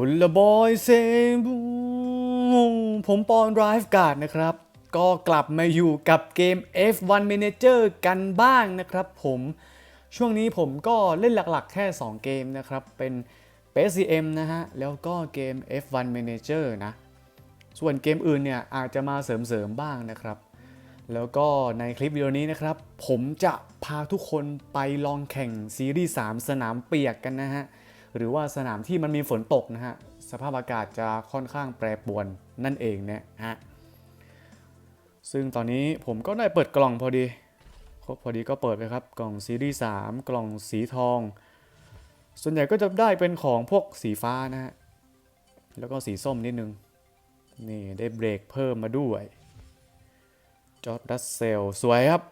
ฮุลบอยเซบูผมปอนไรฟ์การ์ดนะครับ ก็กลับมาอยู่กับเกม F1 Manager กันบ้างนะครับผมช่วงนี้ผมก็เล่นหลักๆ แค่ 2 เกมนะครับ เป็น PCM นะฮะ แล้วก็เกม F1 Manager นะ ส่วนเกมอื่นเนี่ย อาจจะมาเสริมๆบ้างนะครับ แล้วก็ในคลิปวิดีโอนี้นะครับ ผมจะพาทุกคนไปลองแข่งซีรีส์ 3 สนามเปียกกันนะฮะ หรือว่าสนามที่มันมีฝนตกนะฮะสภาพอากาศจะค่อนข้างแปรปรวนนั่นเองเนี่ยฮะซึ่งตอนนี้ผมก็ได้เปิดกล่องพอดีครบพอดีก็เปิดไปครับ กล่องซีรีส์3กล่องสีทอง ส่วนใหญ่ก็จะได้เป็นของพวกสีฟ้านะฮะแล้วก็สีส้มนิดนึง นี่ได้เบรกเพิ่มมาด้วยจอร์ดรัสเซลสวยครับ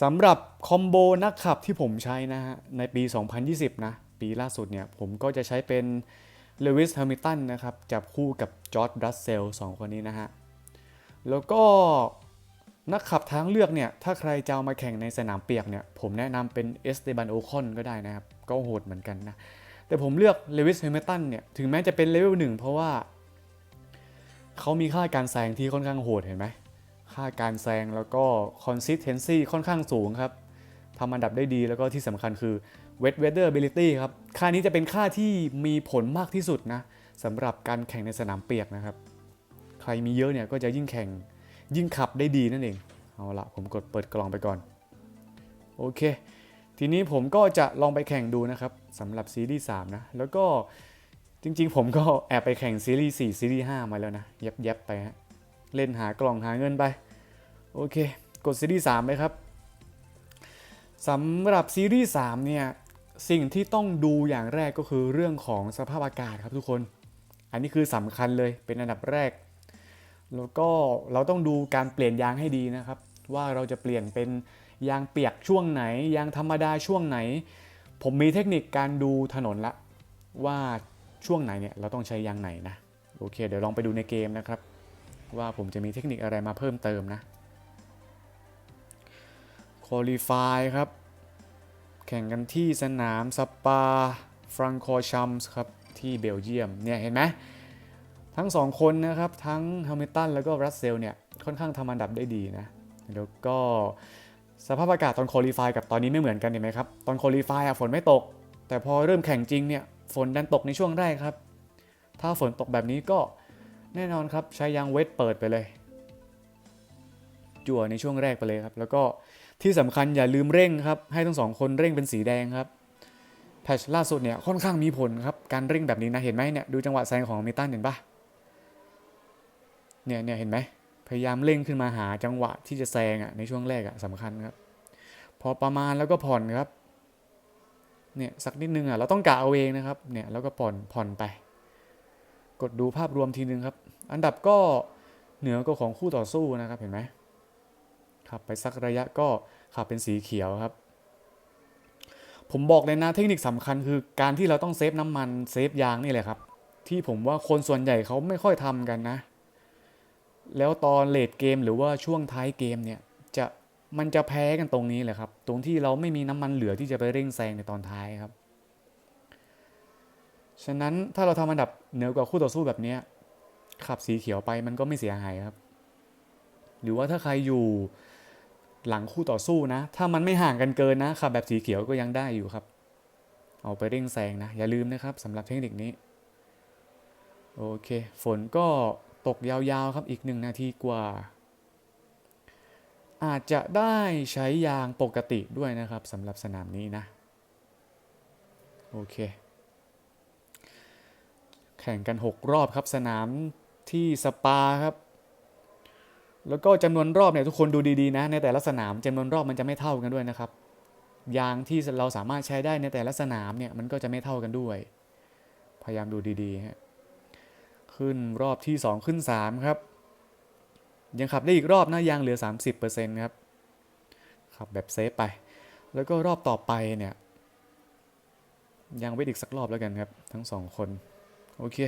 สำหรับคอมโบนักขับที่ผมใช้นะฮะในปี 2020 นะ ปีล่าสุดเนี่ย ผมก็จะใช้เป็นเลวิส h ฮมิ l ตันนะครับ จับคู่กับจอร์ดรัสเซลสองคนนี้นะฮะ แล้วก็นักขับทางเลือกเนี่ย ถ้าใครจะเอามาแข่งในสนามเปียกเนี่ย ผมแนะนำเป็นเอสเตบันโอคอนก็ได้นะครับ ก็โหดเหมือนกันนะ แต่ผมเลือกเลวิส h ฮมิ l ตันเนี่ย ถึงแม้จะเป็นเลเวลหนึ่งเพราะว่า เขามีค่าการแซงที่ค่อนข้างโหดเห็นไหม ค่าการแซงแล้วก็ consistency ค่อนข้างสูงครับทำอันดับได้ดีแล้วก็ที่สำคัญคือ wet weather ability ครับ ค่านี้จะเป็นค่าที่มีผลมากที่สุดนะสำหรับการแข่งในสนามเปียกนะครับ ใครมีเยอะเนี่ยก็จะยิ่งแข่งยิ่งขับได้ดีนั่นเอง เอาละผมกดเปิดกล่องไปก่อน โอเค ทีนี้ผมก็จะลองไปแข่งดูนะครับสำหรับซีรีส์3นะ แล้วก็จริงๆ ผมก็แอบไปแข่งซีรีส์4ซีรีส์5มาแล้วนะเย็บๆไปฮะ เล่นหากล่องหาเงินไป โอเค กดซีรีส์3ไปครับสำหรับซีรีส์3เนี่ยสิ่งที่ต้องดูอย่างแรกก็คือเรื่องของสภาพอากาศครับทุกคน อันนี้คือสำคัญเลยเป็นอันดับแรก แล้วก็เราต้องดูการเปลี่ยนยางให้ดีนะครับ ว่าเราจะเปลี่ยนเป็นยางเปียกช่วงไหน ยางธรรมดาช่วงไหน ผมมีเทคนิคการดูถนนละ ว่าช่วงไหนเนี่ยเราต้องใช้ยางไหนนะ โอเค เดี๋ยวลองไปดูในเกมนะครับ ว่าผมจะมีเทคนิคอะไรมาเพิ่มเติมนะ Qualify ครับ แข่งกันที่สนามสปาฟรังโคชัมส์ครับที่เบลเยียมเนี่ยเห็นไหมทั้งสองคนนะครับ ทั้งแฮมิลตันแล้วก็รัสเซลเนี่ยค่อนข้างทำอันดับได้ดีนะ แล้วก็สภาพอากาศตอน Qualify กับตอนนี้ไม่เหมือนกันเห็นไหมครับ ตอน Qualify อะฝนไม่ตก แต่พอเริ่มแข่งจริงเนี่ยฝนดันตกในช่วงแรกครับ ถ้าฝนตกแบบนี้ก็แน่นอนครับใช้ยางเวทเปิดไปเลย จั่วในช่วงแรกไปเลยครับ แล้วก็ ที่สำคัญอย่าลืมเร่งครับให้ทั้งสองคนเร่งเป็นสีแดงครับแพชล่าสุดเนี่ยค่อนข้างมีผลครับการเร่งแบบนี้นะเห็นไหมเนี่ยดูจังหวะแซงของมิตันเห็นปะเนี่ยเนี่ยเห็นไหมพยายามเร่งขึ้นมาหาจังหวะที่จะแซงอะในช่วงแรกอะสำคัญครับ พอประมาณแล้วก็ผ่อนครับเนี่ยสักนิดนึงอะเราต้องกะเอาเองนะครับเนี่ยแล้วก็ผ่อนผ่อนไป กดดูภาพรวมทีนึงครับ อันดับก็เหนือกว่าของคู่ต่อสู้นะครับเห็นไหม ขับไปสักระยะก็ขับเป็นสีเขียวครับ ผมบอกเลยนะเทคนิคสำคัญคือการที่เราต้องเซฟน้ำมันเซฟยางนี่แหละครับ ที่ผมว่าคนส่วนใหญ่เขาไม่ค่อยทำกันนะ แล้วตอนเลดเกมหรือว่าช่วงท้ายเกมเนี่ยจะมันจะแพ้กันตรงนี้แหละครับ ตรงที่เราไม่มีน้ำมันเหลือที่จะไปเร่งแซงในตอนท้ายครับ ฉะนั้นถ้าเราทำอันดับเหนือกว่าคู่ต่อสู้แบบเนี้ขับสีเขียวไปมันก็ไม่เสียหายครับ หรือว่าถ้าใครอยู่ หลังคู่ต่อสู้นะ ถ้ามันไม่ห่างกันเกินนะขับแบบสีเขียวก็ยังได้อยู่ครับ เอาไปเร่งแซงนะ อย่าลืมนะครับสำหรับเทคนิคนี้ โอเค ฝนก็ตกยาวๆครับอีกหนึ่งนาทีกว่า อาจจะได้ใช้ยางปกติด้วยนะครับสำหรับสนามนี้นะ โอเค แข่งกัน 6 รอบครับสนามที่สปาครับ แล้วก็จำนวนรอบเนี่ยทุกคนดูดีๆนะในแต่ละสนามจำนวนรอบมันจะไม่เท่ากันด้วยนะครับยางที่เราสามารถใช้ได้ในแต่ละสนามเนี่ยมันก็จะไม่เท่ากันด้วย พยายามดูดีๆฮะขึ้นรอบที่ 2 ขึ้น 3 ครับ ยังขับได้อีกรอบนะยางเหลือ 30%ครับขับแบบเซฟไป แล้วก็รอบต่อไปเนี่ยยังเวทอีกสักรอบแล้วกันครับ ทั้งสองคน โอเค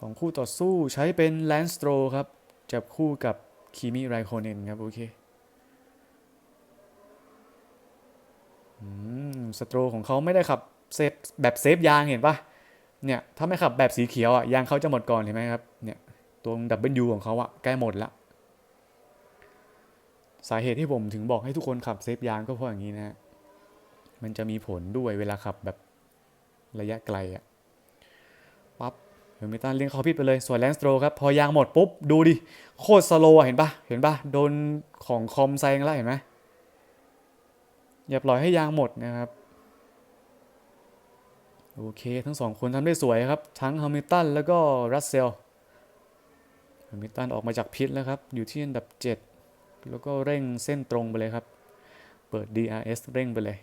ของคู่ต่อสู้ใช้เป็นแลนสโตรครับ จับคู่กับคิมิไรโคเนนครับ โอเคสโตรของเขาไม่ได้ขับเซฟแบบเซฟยางเห็นปะเนี่ยถ้าไม่ขับแบบสีเขียวอะยางเขาจะหมดก่อนเห็นไหมครับเนี่ยตัวดับเบิลยูของเขาอะใกล้หมดละสาเหตุที่ผมถึงบอกให้ทุกคนขับเซฟยางก็เพราะอย่างนี้นะฮะมันจะมีผลด้วยเวลาขับแบบระยะไกลอะปั๊บ เฮมิลตันเลี้ยงเขาพิดไปเลย ส่วนแลนสโตรครับ พอยางหมดปุ๊บ ดูดิ โคตรสโลว์เห็นปะเห็นปะโดนของคอมแซงแล้วเห็นไหมอย่าปล่อยให้ยางหมดนะครับ โอเค ทั้งสองคนทำได้สวยครับ ทั้งแฮมิลตันแล้วก็รัสเซลแฮมิลตันออกมาจากพิษแล้วครับ อยู่ที่อันดับ 7 แล้วก็เร่งเส้นตรงไปเลยครับ เปิด DRS เร่งไปเลย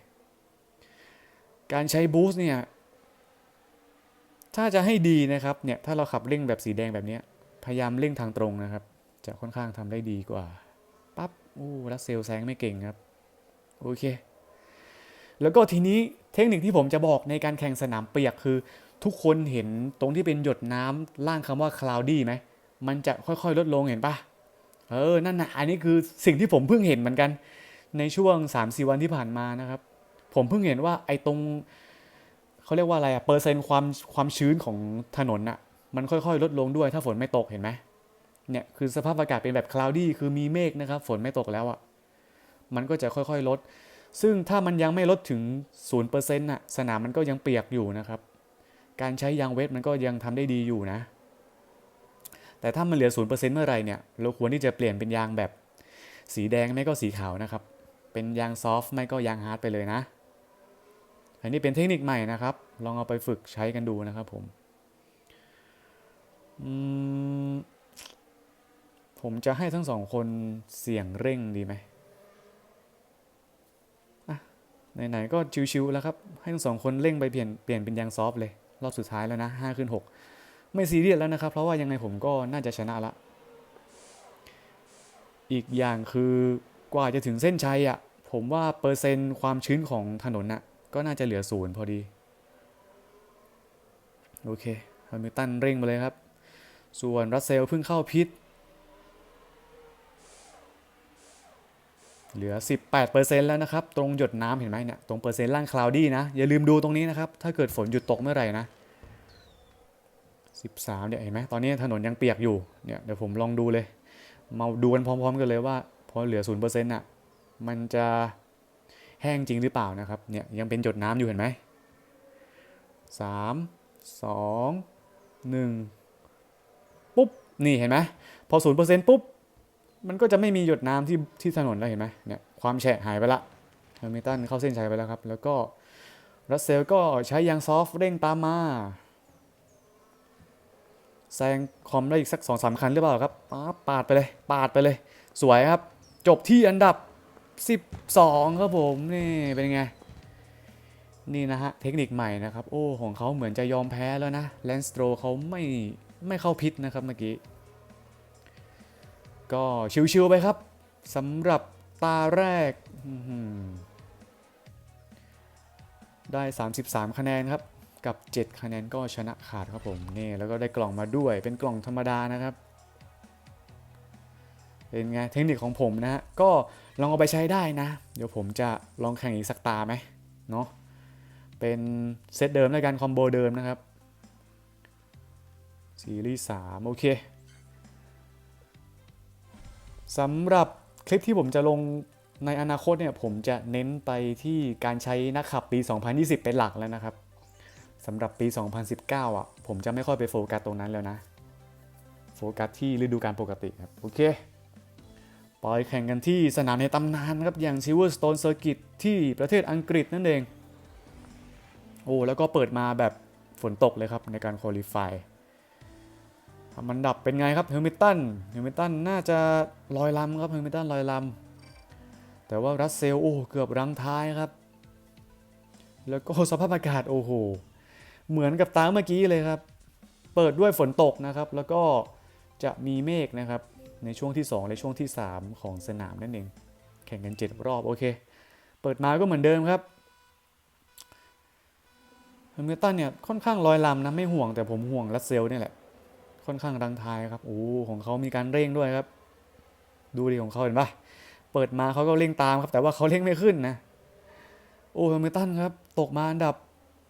การใช้บูสต์เนี่ย ถ้าจะให้ดีนะครับเนี่ยถ้าเราขับเร่งแบบสีแดงแบบนี้พยายามเร่งทางตรงนะครับ จะค่อนข้างทำได้ดีกว่าปั๊บอู้รัสเซลแซงไม่เก่งครับโอเค แล้วก็ทีนี้เทคนิคที่ผมจะบอกในการแข่งสนามเปียกคือ ทุกคนเห็นตรงที่เป็นหยดน้ำล่างคำว่า cloudy ไหมมันจะค่อยๆลดลงเห็นปะเออนั่นนะอันนี้คือสิ่งที่ผมเพิ่งเห็นเหมือนกัน ในช่วง3-4วันที่ผ่านมานะครับ ผมเพิ่งเห็นว่าไอ้ตรง เขาเรียกว่าอะไรอะเปอร์เซ็นต์ความความชื้นของถนนอะมันค่อยๆ ลดลงด้วยถ้าฝนไม่ตกเห็นไหมเนี่ยคือสภาพอากาศเป็นแบบ cloudy คือมีเมฆนะครับ ฝนไม่ตกแล้วอะมันก็จะค่อยๆลด ซึ่งถ้ามันยังไม่ลดถึง0%น่ะสนามมันก็ยังเปียกอยู่นะครับ การใช้ยางเวทมันก็ยังทำได้ดีอยู่นะ แต่ถ้ามันเหลือ0%เมื่อไหรเนี่ยเราควรที่จะเปลี่ยนเป็นยางแบบ สีแดงไม่ก็สีขาวนะครับ เป็นยางซอฟต์ไม่ก็ยางฮาร์ดไปเลยนะ อันนี้เป็นเทคนิคใหม่นะครับ ลองเอาไปฝึกใช้กันดูนะครับผมผมจะให้ทั้งสองคนเสี่ยงเร่งดีไหมไหนๆก็ชิวๆแล้วครับ ให้ทั้งสองคนเร่งไปเปลี่ยนเปลี่ยนเป็นยางซอฟต์เลย รอบสุดท้ายแล้วนะ5ขึ้น 6 ไม่ซีเรียสแล้วนะครับ เพราะว่ายังไงผมก็น่าจะชนะละ อีกอย่างคือกว่าจะถึงเส้นชัยอะผมว่าเปอร์เซ็นต์ความชื้นของถนนน่ะ ก็น่าจะเหลือศูนย์พอดี โอเคฮมิลตันเร่งมาเลยครับ ส่วนรัสเซลเพิ่งเข้าพิษ เหลือ 18%แล้วนะครับ ตรงหยดน้ำเห็นไหมเนี่ย ตรงเปอร์เซ็นต์ล่างคลาวดี้นะ อย่าลืมดูตรงนี้นะครับ ถ้าเกิดฝนหยุดตกเมื่อไหร่นะ 13เนี่ยเห็นไหมตอนนี้ถนนยังเปียกอยู่ เนี่ยเดี๋ยวผมลองดูเลย มาดูกันพร้อม ๆ กันเลยว่า พอเหลือ0%อะ มันจะ แห้งจริงหรือเปล่านะครับเนี่ยยังเป็นหยดน้ำอยู่เห็นไหมสามสองหนึ่งปุ๊บนี่เห็นไหมพอ0%ปุ๊บมันก็จะไม่มีหยดน้ำที่ที่ถนนแล้วเห็นไหมเนี่ยความแฉะหายไปละแฮมิลตันเข้าเส้นชัยไปแล้วครับ แล้วก็รัสเซลก็ใช้ยางซอฟต์เร่งตามมาแซงคอมได้อีกสักสองสามคันหรือเปล่าครับปาบปาดไปเลย ปาดไปเลย สวยครับ จบที่อันดับ 12 ครับผมนี่เป็นไง นี่นะฮะ เทคนิคใหม่นะครับ โอ้ ของเขาเหมือนจะยอมแพ้แล้วนะแลนสโตรเขาไม่ไม่เข้าพิษนะครับเมื่อกี้ ก็ชิวๆไปครับสำหรับตาแรก ได้ 33 คะแนนครับ กับ 7 คะแนนก็ชนะขาดครับผมนี่แล้วก็ได้กล่องมาด้วยเป็นกล่องธรรมดานะครับ เป็นไงเทคนิคของผมนะฮะก็ลองเอาไปใช้ได้นะ เดี๋ยวผมจะลองแข่งอีกสักตาไหมเนาะเป็นเซตเดิมแล้วกันคอมโบเดิมนะครับซีรีส์3โอเคสำหรับคลิปที่ผมจะลงในอนาคตเนี่ยผมจะเน้นไปที่การใช้นักขับปี 2020 เป็นหลักแล้วนะครับสำหรับปี 2019 อะ ผมจะไม่ค่อยไปโฟกัสตรงนั้นแล้วนะ โฟกัสที่ฤดูกาลปกติครับ โอเค ปล่อยแข่งกันที่สนามในตำนานครับอย่าง Silverstone Circuit ที่ประเทศอังกฤษนั่นเอง โอ้แล้วก็เปิดมาแบบฝนตกเลยครับในการคุริฟายทำมันดับเป็นไงครับเฮลมิตันเฮลมิตันน่าจะลอยลำครับเฮลมิตันลอยลำแต่ว่ารัสเซลโอ้เกือบรังท้ายครับ แล้วก็สภาพอากาศโอ้โหเหมือนกับตาเมื่อกี้เลยครับ เปิดด้วยฝนตกนะครับ แล้วก็จะมีเมฆนะครับ ในช่วงที่ 2 และช่วงที่ 3 ของสนามนั่นเอง แข่งกัน 7 รอบ โอเค เปิดมาก็เหมือนเดิมครับเฮมิลตันเนี่ยค่อนข้างลอยลำนะไม่ห่วงแต่ผมห่วงรัสเซลนี่แหละ ค่อนข้างรังท้ายครับโอ้ของเขามีการเร่งด้วยครับ ดูดีของเขาเห็นปะเปิดมาเขาก็เร่งตามครับ แต่ว่าเขาเร่งไม่ขึ้นนะ โอ้แฮมิลตันครับ ตกมาอันดับ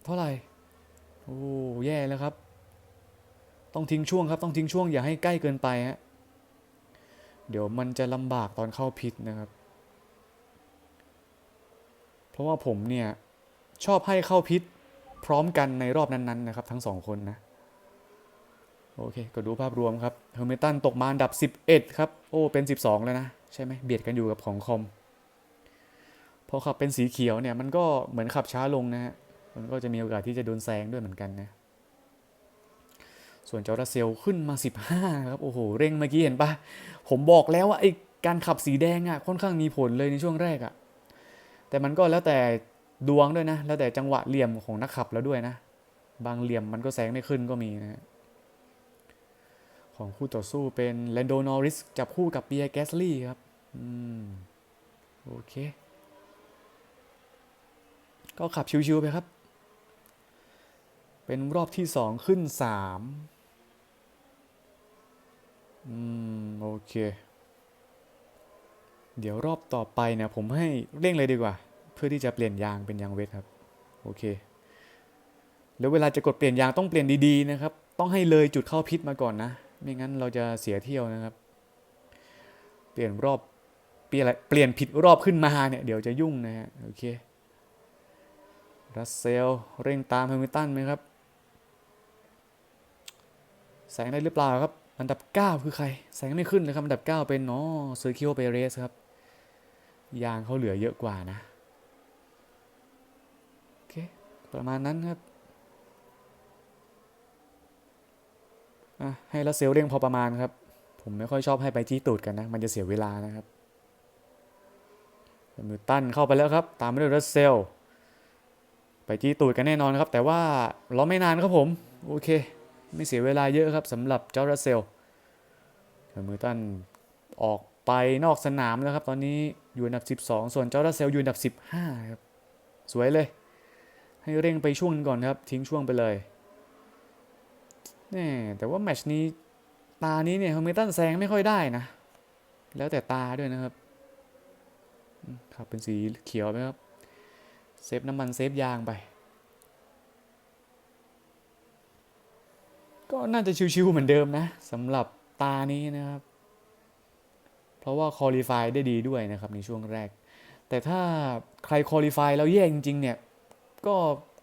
เท่าไหร่โอ้แย่แล้วครับ ต้องทิ้งช่วงครับ ต้องทิ้งช่วงอย่าให้ใกล้เกินไปฮะ เดี๋ยวมันจะลำบากตอนเข้าพิษนะครับ เพราะว่าผมเนี่ยชอบให้เข้าพิษพร้อมกันในรอบนั้นๆนะครับ ทั้งสองคนนะ โอเค ก็ดูภาพรวมครับเฮอร์เมตันตกมาอันดับ 11 ครับ โอ้ เป็น 12 แล้วนะ ใช่ไหมเบียดกันอยู่กับของคอม พอขับเป็นสีเขียวเนี่ย มันก็เหมือนขับช้าลงนะฮะ มันก็จะมีโอกาสที่จะโดนแซงด้วยเหมือนกันนะ ส่วนจอร์ดาเซลขึ้นมา 15ครับโอ้โหเร่งเมื่อกี้เห็นปะผมบอกแล้วว่าไอ้การขับสีแดงอะ่ะค่อนข้างมีผลเลยในช่วงแรกอะ่ะแต่มันก็แล้วแต่ดวงด้วยนะ แล้วแต่จังหวะเหลี่ยมของนักขับแล้วด้วยนะ บางเหลี่ยมมันก็แซงไม่ขึ้นก็มีนะของคู่ต่อสู้เป็นแลนโดนอริสจับคู่กับเบียร์แกสลี่ครับอืมโอเค ก็ขับชิวๆไปครับ เป็นรอบที่สองขึ้นสาม อืม โอเค เดี๋ยวรอบต่อไปเนี่ยผมให้เร่งเลยดีกว่า เพื่อที่จะเปลี่ยนยางเป็นยางเวทครับ โอเค แล้วเวลาจะกดเปลี่ยนยางต้องเปลี่ยนดีๆนะครับ ต้องให้เลยจุดเข้าพิษมาก่อนนะ ไม่งั้นเราจะเสียเที่ยวนะครับ เปลี่ยนรอบเปลี่ยนอะไรเปลี่ยนผิดรอบขึ้นมาเนี่ยเดี๋ยวจะยุ่งนะฮะ โอเค รัสเซลเร่งตามแฮมิลตันไหมครับ แสงได้หรือเปล่าครับ อันดับ 9 คือใคร แสงไม่ขึ้นเลยครับ อันดับ 9 เป็นอ๋อเซอร์คิโอเปเรสครับ ยางเขาเหลือเยอะกว่านะ โอเค ประมาณนั้นครับให้รัสเซลเร่งพอประมาณครับ ผมไม่ค่อยชอบให้ไปจี้ตูดกันนะ มันจะเสียเวลานะครับมิลตันเข้าไปแล้วครับ ตามไปด้วยรัสเซล ไปจี้ตูดกันแน่นอนครับ แต่ว่าเราไม่นานครับผม โอเค ไม่เสียเวลาเยอะครับสำหรับเจ้ารัสเซลแฮมิลตันออกไปนอกสนามแล้วครับ ตอนนี้อยู่อันดับ 12 ส่วนเจ้ารัสเซลอยู่อันดับ 15 ครับ สวยเลย ให้เร่งไปช่วงนึงก่อนครับ ทิ้งช่วงไปเลยแน่แต่ว่าแมชนี้ตานี้เนี่ยแฮมิลตันแซงไม่ค่อยได้นะ แล้วแต่ตาด้วยนะครับอืมครับเป็นสีเขียวไหมครับ เซฟน้ำมันเซฟยางไป ก็น่าจะชิวๆเหมือนเดิมนะสำหรับตานี้นะครับ เพราะว่าคอลี่ฟายได้ดีด้วยนะครับในช่วงแรก แต่ถ้าใครคอลี่ฟายแล้วแย่จริงๆเนี่ยก็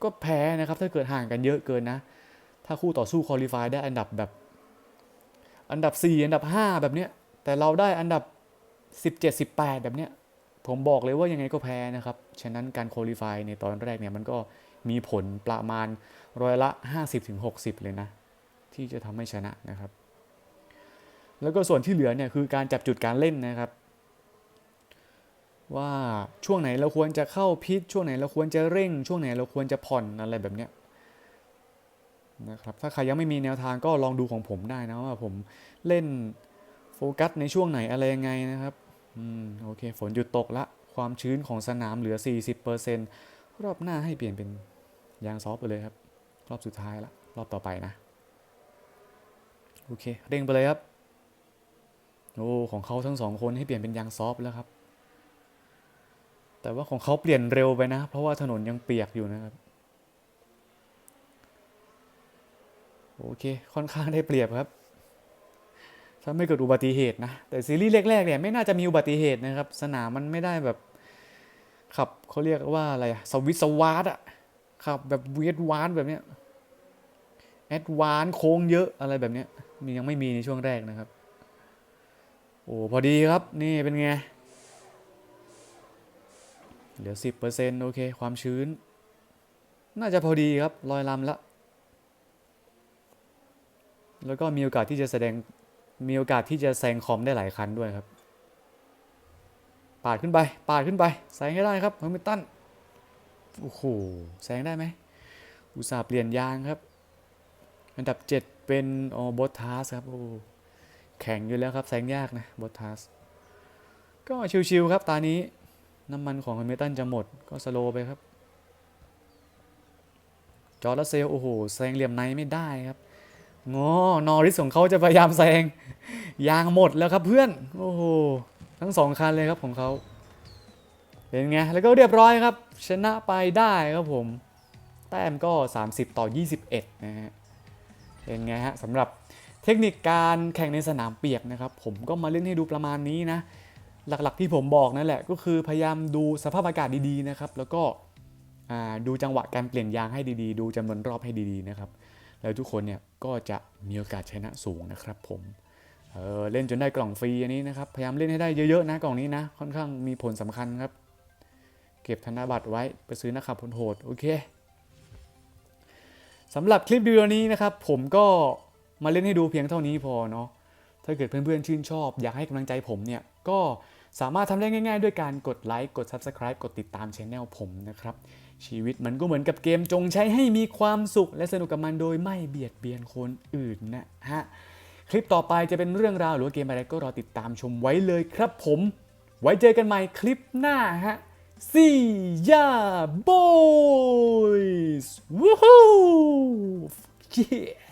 ก็แพ้นะครับถ้าเกิดห่างกันเยอะเกินนะ ถ้าคู่ต่อสู้คอลี่ฟายได้อันดับแบบ อันดับ 4 อันดับ 5 แบบเนี้ยแต่เราได้อันดับ 17 18 แบบเนี้ยผมบอกเลยว่ายังไงก็แพ้นะครับ ฉะนั้นการโคลิฟายในตอนแรกเนี่ยมันก็มีผลประมาณร้อยละ 50-60 เลยนะ ที่จะทำให้ชนะนะครับ แล้วก็ส่วนที่เหลือเนี่ยคือการจับจุดการเล่นนะครับ ว่าช่วงไหนเราควรจะเข้าพิษช่วงไหนเราควรจะเร่ง ช่วงไหนเราควรจะผ่อนอะไรแบบเนี้ยนะครับถ้าใครยังไม่มีแนวทางก็ลองดูของผมได้นะว่าผมเล่นโฟกัสในช่วงไหนอะไรยังไงนะครับอืมโอเคฝนหยุดตกละความชื้นของสนามเหลือ 40%รอบหน้าให้เปลี่ยนเป็นยางซอฟต์ไปเลยครับ รอบสุดท้ายละ รอบต่อไปนะ โอเคเร่งไปเลยครับ โอ้ของเขาทั้งสองคนให้เปลี่ยนเป็นยางซอฟต์แล้วครับ แต่ว่าของเขาเปลี่ยนเร็วไปนะ เพราะว่าถนนยังเปียกอยู่นะครับ โอเคค่อนข้างได้เปรียบครับ ถ้าไม่เกิดอุบัติเหตุนะ แต่ซีรีส์แรกๆเนี่ยไม่น่าจะมีอุบัติเหตุนะครับ สนามมันไม่ได้แบบขับเขาเรียกว่าอะไรสวิตสวาร์ดอะขับแบบเวียดวานแบบเนี้ย อดวานโค้งเยอะอะไรแบบเนี้ยมียังไม่มีในช่วงแรกนะครับ โอ้พอดีครับนี่เป็นไง เหลือ 10%โอเค ความชื้น น่าจะพอดีครับลอยลำละแล้วก็มีโอกาสที่จะแสดงมีโอกาสที่จะแซงคอมได้หลายคันด้วยครับ ปาดขึ้นไป ปาดขึ้นไปแซงให้ได้ครับแฮมิตันโอ้โหแซงได้ไหมอุตส่าห์เปลี่ยนยางครับ อันดับ 7 เป็นออบอทาสครับโอ้แข่งอยู่แล้วครับแซงยากนะบอทาสก็ชิวๆครับตานี้น้ำมันของแฮมิลตันจะหมดก็สโลไปครับ จอร์ดเซลโอ้โหแซงเหลี่ยมในไม่ได้ครับงอนอริสของเขาจะพยายามแซงยางหมดแล้วครับเพื่อน โอ้โห ทั้งสองคันเลยครับของเขาเป็นไง แล้วก็เรียบร้อยครับ ชนะไปได้ครับผม แต้มก็ 30 ต่อ 21 นะฮะ เป็นไงฮะสำหรับเทคนิคการแข่งในสนามเปียกนะครับ ผมก็มาเล่นให้ดูประมาณนี้นะ หลักๆที่ผมบอกนั่นแหละ ก็คือพยายามดูสภาพอากาศดีๆนะครับ แล้วก็ดูจังหวะการเปลี่ยนยางให้ดีๆ ดูจำนวนรอบให้ดีๆนะครับ แล้วทุกคนเนี่ยก็จะมีโอกาสชนะสูงนะครับผมเออเล่นจนได้กล่องฟรีอันนี้นะครับ พยายามเล่นให้ได้เยอะๆนะกล่องนี้นะ ค่อนข้างมีผลสำคัญครับ เก็บธนบัตรไว้ไปซื้อนักขับพลโหดโอเค สำหรับคลิปวิดีโอนี้นะครับ ผมก็มาเล่นให้ดูเพียงเท่านี้พอเนาะถ้าเกิดเพื่อนๆชื่นชอบ อยากให้กำลังใจผมเนี่ย ก็สามารถทำได้ง่าย ๆ ด้วยการกดไลค์กด Subscribe กดติดตามช anel ผมนะครับ ชีวิตมันก็เหมือนกับเกมจงใช้ให้มีความสุข และสนุกกับมันโดยไม่เบียดเบียนคนอื่นนะฮะคลิปต่อไปจะเป็นเรื่องราวหรือเกมอะไรก็รอติดตามชมไว้เลยครับผม ไว้เจอกันใหม่คลิปหน้าฮะ See ya boys! Woohoo! Yeah!